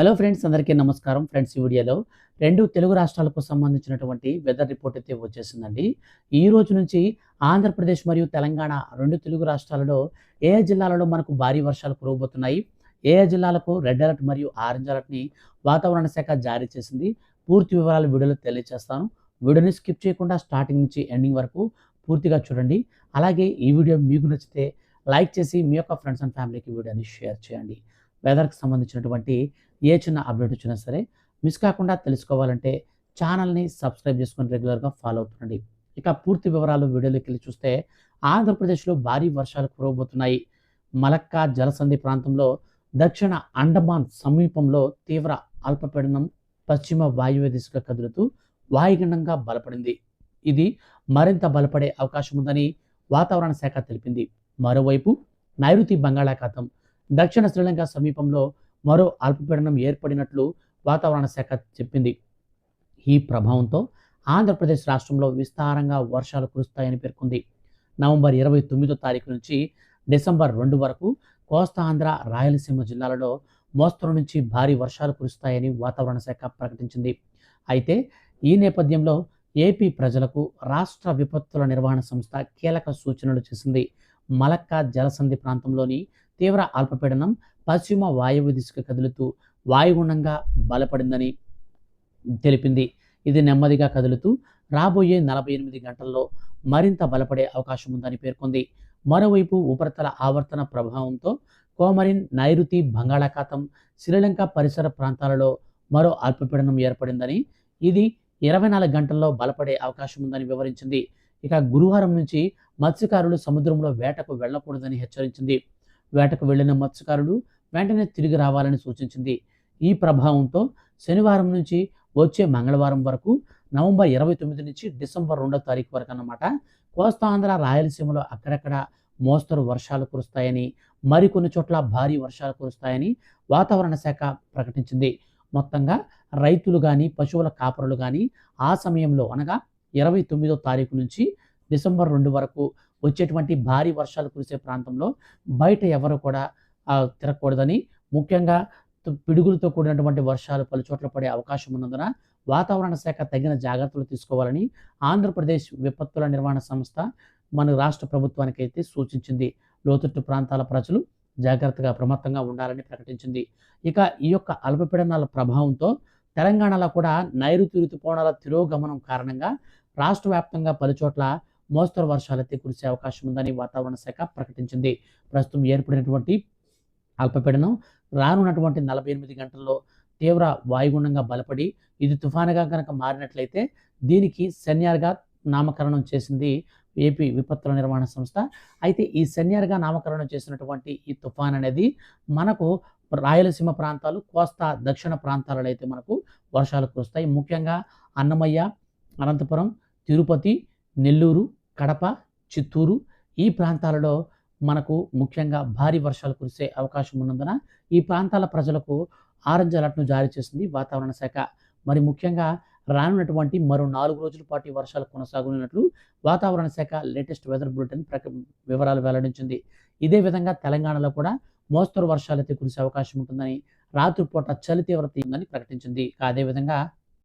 Hello friends అందరికీ నమస్కారం. Friends ఈ వీడియోలో రెండు తెలుగు రాష్ట్రాలకు సంబంధించినటువంటి వెదర్ రిపోర్ట్ అయితే వచ్చేసిందండి. ఈ రోజు నుంచి ఆంధ్రప్రదేశ్ మరియు తెలంగాణ రెండు తెలుగు రాష్ట్రాలలో ఏ జిల్లాలలో మనకు భారీ వర్షాలు కురవబోతున్నాయి? ఏ ఏ జిల్లాలకు రెడ్ అలర్ట్ మరియు ఆరెంజ్ అలర్ట్ని వాతావరణ శాఖ జారీ చేసింది? పూర్తి వివరాలు వీడియోలో తెలియజేస్తాను. వీడియోని స్కిప్ చేయకుండా స్టార్టింగ్ నుంచి ఎండింగ్ వరకు పూర్తిగా చూడండి. అలాగే ఈ వీడియో మీకు నచ్చితే లైక్ చేసి మీ యొక్క ఫ్రెండ్స్ అండ్ ఫ్యామిలీకి వీడియోని షేర్ చేయండి. వెదర్కి సంబంధించినటువంటి ఏ చిన్న అప్డేట్ వచ్చినా సరే మిస్ కాకుండా తెలుసుకోవాలంటే ఛానల్ని సబ్స్క్రైబ్ చేసుకొని రెగ్యులర్గా ఫాలో అవుతుండండి. ఇక పూర్తి వివరాలు వీడియోలోకి వెళ్ళి చూస్తే ఆంధ్రప్రదేశ్లో భారీ వర్షాలు కురవబోతున్నాయి. మలక్కా జలసంధి ప్రాంతంలో దక్షిణ అండమాన్ సమీపంలో తీవ్ర అల్పపీడనం పశ్చిమ వాయువ్య దిశగా కదులుతూ వాయుగుండంగా బలపడింది. ఇది మరింత బలపడే అవకాశం ఉందని వాతావరణ శాఖ తెలిపింది. మరోవైపు నైరుతి బంగాళాఖాతం దక్షిణ శ్రీలంక సమీపంలో మరో అల్పపీడనం ఏర్పడినట్లు వాతావరణ శాఖ చెప్పింది. ఈ ప్రభావంతో ఆంధ్రప్రదేశ్ రాష్ట్రంలో విస్తారంగా వర్షాలు కురుస్తాయని పేర్కొంది. నవంబర్ ఇరవై తొమ్మిదో తారీఖు నుంచి డిసెంబర్ రెండు వరకు కోస్తా ఆంధ్ర రాయలసీమ జిల్లాలలో మోస్తరు నుంచి భారీ వర్షాలు కురుస్తాయని వాతావరణ శాఖ ప్రకటించింది. అయితే ఈ నేపథ్యంలో ఏపీ ప్రజలకు రాష్ట్ర విపత్తుల నిర్వహణ సంస్థ కీలక సూచనలు చేసింది. మలక్కా జలసంధి ప్రాంతంలోని తీవ్ర అల్పపీడనం పశ్చిమ వాయువు దిశకు కదులుతూ వాయుగుండంగా బలపడిందని తెలిపింది. ఇది నెమ్మదిగా కదులుతూ రాబోయే నలభై ఎనిమిది గంటల్లో మరింత బలపడే అవకాశం ఉందని పేర్కొంది. మరోవైపు ఉపరితల ఆవర్తన ప్రభావంతో కోమరిన్ నైరుతి బంగాళాఖాతం శ్రీలంక పరిసర ప్రాంతాలలో మరో అల్పపీడనం ఏర్పడిందని ఇది ఇరవై నాలుగు గంటల్లో బలపడే అవకాశం ఉందని వివరించింది. ఇక గురువారం నుంచి మత్స్యకారులు సముద్రంలో వేటకు వెళ్ళకూడదని హెచ్చరించింది. వేటకు వెళ్ళిన మత్స్యకారులు వెంటనే తిరిగి రావాలని సూచించింది. ఈ ప్రభావంతో శనివారం నుంచి వచ్చే మంగళవారం వరకు నవంబర్ ఇరవై తొమ్మిది నుంచి డిసెంబర్ రెండో తారీఖు వరకు అన్నమాట కోస్తా ఆంధ్ర రాయలసీమలో అక్కడక్కడ మోస్తరు వర్షాలు కురుస్తాయని మరికొన్ని చోట్ల భారీ వర్షాలు కురుస్తాయని వాతావరణ శాఖ ప్రకటించింది. మొత్తంగా రైతులు కానీ పశువుల కాపరులు కానీ ఆ సమయంలో అనగా ఇరవై తొమ్మిదో తారీఖు నుంచి డిసెంబర్ రెండు వరకు వచ్చేటువంటి భారీ వర్షాలు కురిసే ప్రాంతంలో బయట ఎవరు కూడా తిరగకూడదని ముఖ్యంగా పిడుగులతో కూడినటువంటి వర్షాలు పలు చోట్ల పడే అవకాశం ఉన్నందున వాతావరణ శాఖ తగిన జాగ్రత్తలు తీసుకోవాలని ఆంధ్రప్రదేశ్ విపత్తుల నిర్వహణ సంస్థ మన రాష్ట్ర ప్రభుత్వానికి అయితే సూచించింది. లోతట్టు ప్రాంతాల ప్రజలు జాగ్రత్తగా అప్రమత్తంగా ఉండాలని ప్రకటించింది. ఇక ఈ యొక్క అల్పపీడనాల ప్రభావంతో తెలంగాణలో కూడా నైరుతి ఋతుపవనాల తిరోగమనం కారణంగా రాష్ట్ర వ్యాప్తంగా పలు చోట్ల మోస్తరు వర్షాలైతే కురిసే అవకాశం ఉందని వాతావరణ శాఖ ప్రకటించింది. ప్రస్తుతం ఏర్పడినటువంటి అల్పపీడనం రానున్నటువంటి నలభై ఎనిమిది గంటల్లో తీవ్ర వాయుగుండంగా బలపడి ఇది తుఫానుగా కనుక మారినట్లయితే దీనికి సెన్యార్గా నామకరణం చేసింది ఏపీ విపత్తుల నిర్వహణ సంస్థ. అయితే ఈ సెన్యార్గా నామకరణం చేసినటువంటి ఈ తుఫాన్ అనేది మనకు రాయలసీమ ప్రాంతాలు కోస్తా దక్షిణ ప్రాంతాలలో అయితే మనకు వర్షాలు కురుస్తాయి. ముఖ్యంగా అన్నమయ్య అనంతపురం తిరుపతి నెల్లూరు కడప చిత్తూరు ఈ ప్రాంతాలలో మనకు ముఖ్యంగా భారీ వర్షాలు కురిసే అవకాశం ఉన్నందున ఈ ప్రాంతాల ప్రజలకు ఆరెంజ్ అలర్ట్ను జారీ చేసింది వాతావరణ శాఖ. మరి ముఖ్యంగా రానున్నటువంటి మరో నాలుగు రోజుల పాటు వర్షాలు కొనసాగనున్నట్లు వాతావరణ శాఖ లేటెస్ట్ వెదర్ బులెటిన్ ప్రక వివరాలు వెల్లడించింది. ఇదే విధంగా తెలంగాణలో కూడా మోస్తరు వర్షాలైతే కురిసే అవకాశం ఉంటుందని రాత్రిపూట చలి తీవ్రత ఉందని ప్రకటించింది. అదేవిధంగా